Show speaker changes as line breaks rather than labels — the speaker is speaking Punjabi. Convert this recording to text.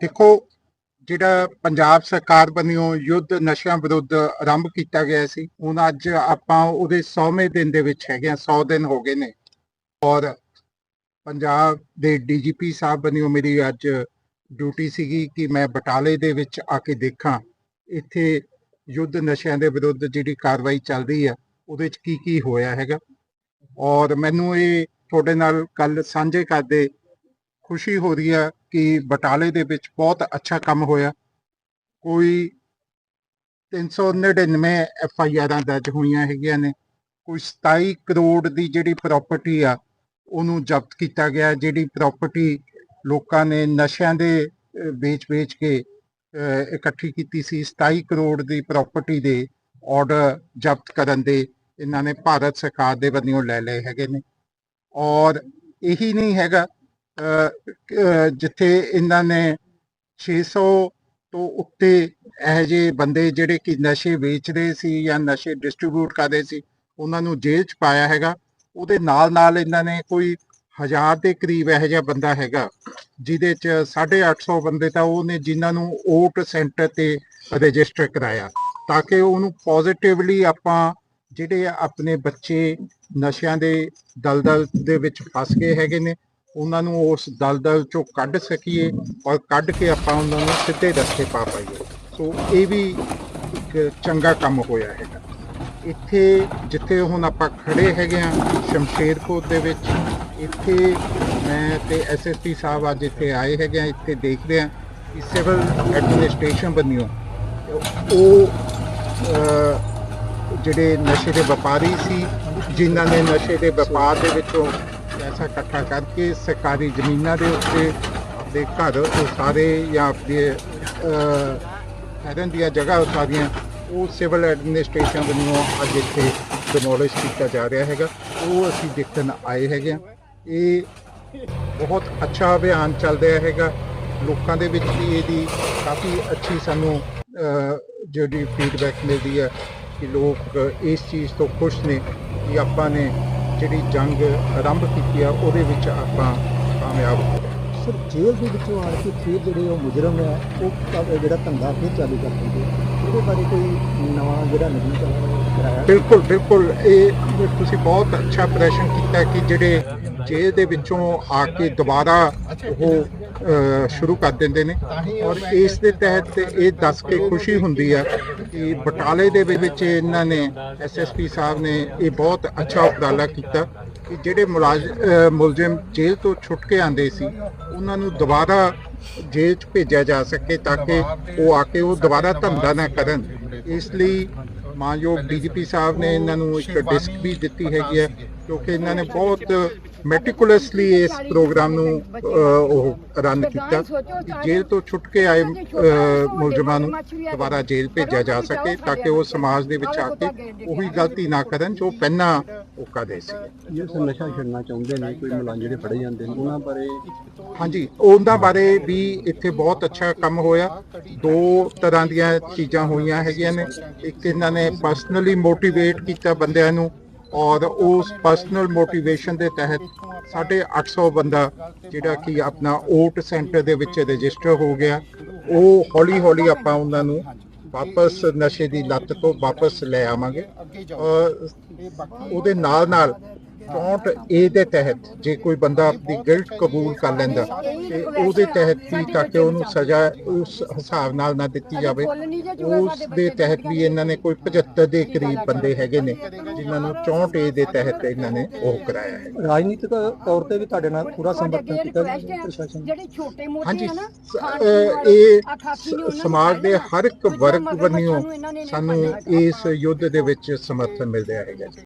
ਦੇਖੋ, ਜਿਹੜਾ ਪੰਜਾਬ ਸਰਕਾਰ ਵੱਲੋਂ ਯੁੱਧ ਨਸ਼ਿਆਂ ਵਿਰੁੱਧ ਆਰੰਭ ਕੀਤਾ ਗਿਆ ਸੀ, ਹੁਣ ਅੱਜ ਆਪਾਂ ਉਹਦੇ 100ਵੇਂ ਦਿਨ ਦੇ ਵਿੱਚ ਹੈਗੇ ਆ 100 ਦਿਨ ਹੋ ਗਏ ਨੇ। ਔਰ ਪੰਜਾਬ ਦੇ ਡੀਜੀਪੀ ਸਾਹਿਬ ਵੱਲੋਂ ਮੇਰੀ ਅੱਜ ਡਿਊਟੀ ਸੀਗੀ ਕਿ ਮੈਂ ਬਟਾਲੇ ਦੇ ਵਿੱਚ ਆ ਕੇ ਦੇਖਾਂ, ਇੱਥੇ ਯੁੱਧ ਨਸ਼ਿਆਂ ਦੇ ਵਿਰੁੱਧ ਜਿਹੜੀ ਕਾਰਵਾਈ ਚੱਲ ਰਹੀ ਆ ਉਹਦੇ ਵਿੱਚ ਕੀ ਕੀ ਹੋਇਆ ਹੈਗਾ। ਔਰ ਮੈਨੂੰ ਇਹ ਤੁਹਾਡੇ ਨਾਲ ਗੱਲ ਸਾਂਝੇ ਕਰਦੇ ਖੁਸ਼ੀ ਹੋ ਰਹੀ ਹੈ ਕਿ ਬਟਾਲੇ ਦੇ ਵਿੱਚ ਬਹੁਤ ਅੱਛਾ ਕੰਮ ਹੋਇਆ। ਕੋਈ 399 ਐਫ ਆਈ ਆਰਾਂ ਦਰਜ ਹੋਈਆਂ ਹੈਗੀਆਂ ਨੇ। ਕੋਈ 27 ਕਰੋੜ ਦੀ ਜਿਹੜੀ ਪ੍ਰਾਪਰਟੀ ਆ, ਉਹਨੂੰ ਜ਼ਬਤ ਕੀਤਾ ਗਿਆ, ਜਿਹੜੀ ਪ੍ਰਾਪਰਟੀ ਲੋਕਾਂ ਨੇ ਨਸ਼ਿਆਂ ਦੇ ਵੇਚ-ਵੇਚ ਕੇ ਇਕੱਠੀ ਕੀਤੀ ਸੀ 27 ਕਰੋੜ ਦੀ ਪ੍ਰਾਪਰਟੀ ਦੇ ਆਰਡਰ ਜ਼ਬਤ ਕਰਨ ਦੇ ਇਹਨਾਂ ਨੇ ਭਾਰਤ ਸਰਕਾਰ ਦੇ ਵੱਲੋਂ ਲੈ ਲਏ ਹੈਗੇ ਨੇ। ਔਰ ਇਹੀ ਨਹੀਂ ਹੈਗਾ ਜਿੱਥੇ ਇਹਨਾਂ ਨੇ 600 ਤੋਂ ਉੱਤੇ ਇਹੋ ਜਿਹੇ ਬੰਦੇ ਜਿਹੜੇ ਕਿ ਨਸ਼ੇ ਵੇਚਦੇ ਸੀ ਜਾਂ ਨਸ਼ੇ ਡਿਸਟ੍ਰੀਬਿਊਟ ਕਰਦੇ ਸੀ, ਉਹਨਾਂ ਨੂੰ ਜੇਲ੍ਹ 'ਚ ਪਾਇਆ ਹੈਗਾ। ਉਹਦੇ ਨਾਲ ਨਾਲ ਇਹਨਾਂ ਨੇ ਕੋਈ ਹਜ਼ਾਰ ਦੇ ਕਰੀਬ ਇਹੋ ਜਿਹਾ ਬੰਦਾ ਹੈਗਾ, ਜਿਹਦੇ 'ਚ 850 ਬੰਦੇ ਤਾਂ ਉਹ ਨੇ ਜਿਨ੍ਹਾਂ ਨੂੰ ਓਟ ਸੈਂਟਰ ਤੇ ਰਜਿਸਟਰ ਕਰਾਇਆ, ਤਾਂ ਕਿ ਉਹਨੂੰ ਪੋਜ਼ਿਟਿਵਲੀ ਆਪਾਂ ਜਿਹੜੇ ਆਪਣੇ ਬੱਚੇ ਨਸ਼ਿਆਂ ਦੇ ਦਲਦਲ ਦੇ ਵਿੱਚ ਫਸ ਗਏ ਹੈਗੇ ਨੇ ਉਹਨਾਂ ਨੂੰ ਉਸ ਦਲਦਲ ਚੋਂ ਕੱਢ ਸਕੀਏ ਔਰ ਕੱਢ ਕੇ ਆਪਾਂ ਉਹਨਾਂ ਨੂੰ ਸਿੱਧੇ ਰਸਤੇ ਪਾ ਪਾਈਏ। ਸੋ ਇਹ ਵੀ ਇੱਕ ਚੰਗਾ ਕੰਮ ਹੋਇਆ ਹੈਗਾ। ਇੱਥੇ ਜਿੱਥੇ ਹੁਣ ਆਪਾਂ ਖੜੇ ਹੈਗੇ ਆ ਸ਼ਮਸ਼ੇਰਪੁਰ ਦੇ ਵਿੱਚ, ਇੱਥੇ ਮੈਂ ਤੇ ਐਸਐਸਪੀ ਸਾਹਿਬ ਅੱਜ ਇੱਥੇ ਆਏ ਹੈਗੇ ਆ ਇੱਥੇ ਦੇਖਦੇ ਆ ਕਿ ਸਿਵਲ ਐਡਮਿਨਿਸਟ੍ਰੇਸ਼ਨ ਬਣਿਓ ਉਹ ਜਿਹੜੇ ਨਸ਼ੇ ਦੇ ਵਪਾਰੀ ਸੀ, ਜਿਨ੍ਹਾਂ ਨੇ ਨਸ਼ੇ ਦੇ ਵਪਾਰ ਦੇ ਵਿੱਚੋਂ ਪੈਸਾ ਇਕੱਠਾ ਕਰਕੇ ਸਰਕਾਰੀ ਜ਼ਮੀਨਾਂ ਦੇ ਉੱਤੇ ਦੇ ਘਰ ਉਸਾਰੇ ਜਾਂ ਆਪਣੇ ਠਹਿਰਨ ਦੀਆਂ ਜਗ੍ਹਾ ਉਸਾਰੀਆਂ, ਉਹ ਸਿਵਲ ਐਡਮਿਨਿਸਟ੍ਰੇਸ਼ਨ ਵੱਲੋਂ ਅੱਜ ਇੱਥੇ ਡਿਮੋਲਿਸ਼ ਕੀਤਾ ਜਾ ਰਿਹਾ ਹੈਗਾ। ਉਹ ਅਸੀਂ ਦੇਖਣ ਆਏ ਹੈਗੇ ਆ ਇਹ ਬਹੁਤ ਅੱਛਾ ਅਭਿਆਨ ਚੱਲ ਰਿਹਾ ਹੈਗਾ। ਲੋਕਾਂ ਦੇ ਵਿੱਚ ਵੀ ਇਹਦੀ ਕਾਫੀ ਅੱਛੀ ਸਾਨੂੰ ਜਿਹੜੀ ਫੀਡਬੈਕ ਮਿਲਦੀ ਹੈ ਕਿ ਲੋਕ ਇਸ ਚੀਜ਼ ਤੋਂ ਖੁਸ਼ ਨੇ ਕਿ ਆਪਾਂ ਨੇ ਜਿਹੜੀ ਜੰਗ ਆਰੰਭ ਕੀਤੀ ਆ ਉਹਦੇ ਵਿੱਚ ਆਪਾਂ ਕਾਮਯਾਬ ਹੋ ਗਏ।
ਸਰ ਜੇਲ੍ਹ ਦੇ ਵਿੱਚੋਂ ਆਣ ਕੇ ਫਿਰ ਜਿਹੜੇ ਉਹ ਮੁਜਰਮ ਹੈ ਉਹ ਜਿਹੜਾ ਧੰਦਾ ਫਿਰ ਚਾਲੂ ਕਰ ਦਿੰਦੇ ਉਹਦੇ ਬਾਰੇ ਕੋਈ ਨਵਾਂ ਜਿਹੜਾ ਨਹੀਂ ਕਰਾਇਆ?
ਬਿਲਕੁਲ ਬਿਲਕੁਲ। ਇਹ ਤੁਸੀਂ ਬਹੁਤ ਅੱਛਾ ਪ੍ਰਸ਼ਨ ਕੀਤਾ ਕਿ ਜਿਹੜੇ ਜੇਲ੍ਹ ਦੇ ਵਿੱਚੋਂ ਆ ਕੇ ਦੁਬਾਰਾ ਉਹ ਸ਼ੁਰੂ ਕਰ ਦਿੰਦੇ ਨੇ ਔਰ ਇਸ ਦੇ ਤਹਿਤ ਇਹ ਦੱਸ ਕੇ ਖੁਸ਼ੀ ਹੁੰਦੀ ਆ ਕਿ ਬਟਾਲੇ ਦੇ ਵਿੱਚ ਇਹਨਾਂ ਨੇ ਐਸਐਸਪੀ ਸਾਹਿਬ ਨੇ ਇਹ ਬਹੁਤ ਅੱਛਾ ਉਪਰਾਲਾ ਕੀਤਾ ਕਿ ਜਿਹੜੇ ਮੁਲਾਜ਼- ਮੁਲਜ਼ਮ ਜੇਲ੍ਹ ਤੋਂ ਛੁੱਟ ਕੇ ਆਂਦੇ ਸੀ, ਉਹਨਾਂ ਨੂੰ ਦੁਬਾਰਾ ਜੇਲ੍ਹ 'ਚ ਭੇਜਿਆ ਜਾ ਸਕੇ ਤਾਂ ਕਿ ਉਹ ਆ ਕੇ ਉਹ ਦੁਬਾਰਾ ਧੰਦਾ ਨਾ ਕਰਨ। ਇਸ ਲਈ ਮਾਨਯੋਗ ਡੀਜੀਪੀ ਸਾਹਿਬ ਨੇ ਇਹਨਾਂ ਨੂੰ ਇੱਕ ਡਿਸਕ ਵੀ ਦਿੱਤੀ ਹੈਗੀ ਹੈ ਕਿਉਂਕਿ ਇਹਨਾਂ ਨੇ ਬਹੁਤ ਮੈਟੀਕੂਲਸਲੀ ਇਸ ਪ੍ਰੋਗਰਾਮ ਨੂੰ ਉਹ ਰਨ ਕੀਤਾ। ਜੇਲ੍ਹ ਤੋਂ ਛੁੱਟ ਕੇ ਆਏ ਮੁਲਜ਼ਮਾਂ ਨੂੰ ਦੁਬਾਰਾ ਜੇਲ੍ਹ ਭੇਜਿਆ ਜਾ ਸਕੇ ਤਾਂ ਕਿ ਉਹ ਸਮਾਜ ਦੇ ਵਿੱਚ ਆ ਕੇ ਉਹੀ ਗਲਤੀ ਨਾ ਕਰਨ ਜੋ ਪਹਿਲਾਂ ਉਹ ਕਰਦੇ ਸੀ।
ਜੇ ਸਰ ਨਸ਼ਾ ਛੱਡਣਾ ਚਾਹੁੰਦੇ ਨੇ ਕੋਈ ਮੁਲਾਜ਼ਮ ਜਿਹੜੇ ਫੜੇ ਜਾਂਦੇ ਨੇ ਉਹਨਾਂ ਬਾਰੇ
ਹਾਂਜੀ ਉਹਨਾਂ ਬਾਰੇ ਵੀ ਇੱਥੇ ਬਹੁਤ ਅੱਛਾ ਕੰਮ ਹੋਇਆ। ਦੋ ਤਰ੍ਹਾਂ ਦੀਆਂ ਚੀਜ਼ਾਂ ਹੋਈਆਂ ਹੈਗੀਆਂ ਨੇ। ਇੱਕ ਇਹਨਾਂ ਨੇ ਪਰਸਨਲੀ ਮੋਟੀਵੇਟ ਕੀਤਾ ਬੰਦਿਆਂ ਨੂੰ ਔਰ ਉਸ ਪਰਸਨਲ ਮੋਟੀਵੇਸ਼ਨ ਦੇ ਤਹਿਤ 850 ਬੰਦਾ ਜਿਹੜਾ ਕਿ ਆਪਣਾ ਓਟ ਸੈਂਟਰ ਦੇ ਵਿੱਚ ਰਜਿਸਟਰ ਹੋ ਗਿਆ। ਉਹ ਹੌਲੀ ਹੌਲੀ ਆਪਾਂ ਉਹਨਾਂ ਨੂੰ ਵਾਪਸ ਨਸ਼ੇ ਦੀ ਲੱਤ ਤੋਂ ਵਾਪਸ ਲੈ ਆਵਾਂਗੇ। ਔਰ ਉਹਦੇ ਨਾਲ ਨਾਲ 64 ਏ ਦੇ ਤਹਿਤ ਜੇ ਕੋਈ ਬੰਦਾ ਆਪਣੀ ਗਿਲਟ ਕਬੂਲ ਕਰ ਲੈਂਦਾ ਤੇ ਉਹਦੇ ਤਹਿਤ ਵੀ ਤਾਂ ਕਿ ਉਹਨੂੰ ਸਜ਼ਾ ਉਸ ਹਿਸਾਬ ਨਾਲ ਨਾ ਦਿੱਤੀ ਜਾਵੇ ਉਸ ਦੇ ਤਹਿਤ ਵੀ ਇਹਨਾਂ ਨੇ ਕੋਈ 75 ਦੇ ਕਰੀਬ ਬੰਦੇ ਹੈਗੇ ਨੇ ਜਿਨ੍ਹਾਂ ਨੂੰ 64 ਏ ਦੇ ਤਹਿਤ ਇਹਨਾਂ ਨੇ ਉਹ ਕਰਾਇਆ ਹੈ।
ਰਾਜਨੀਤਿਕ ਤੌਰ ਤੇ ਵੀ ਤੁਹਾਡੇ ਨਾਲ ਪੂਰਾ ਸਮਰਥਨ ਕੀਤਾ ਪ੍ਰਸ਼ਾਸਨ
ਜਿਹੜੇ ਛੋਟੇ ਮੋਟੇ
ਹਾਂਜੀ
ਆ ਨਾ
ਸ-
ਖਾਣ
ਅਹ,
ਪੀਣ ਵਾਲੇ,
ਇਹ ਸਮਾਜ ਦੇ ਹਰ ਇੱਕ ਵਰਗ ਵੱਲੋਂ
ਸਾਨੂੰ।
ਇਸ ਯੁੱਧ ਦੇ ਵਿੱਚ ਸਮਰਥਨ ਮਿਲ ਰਿਹਾ ਹੈਗਾ ਜੀ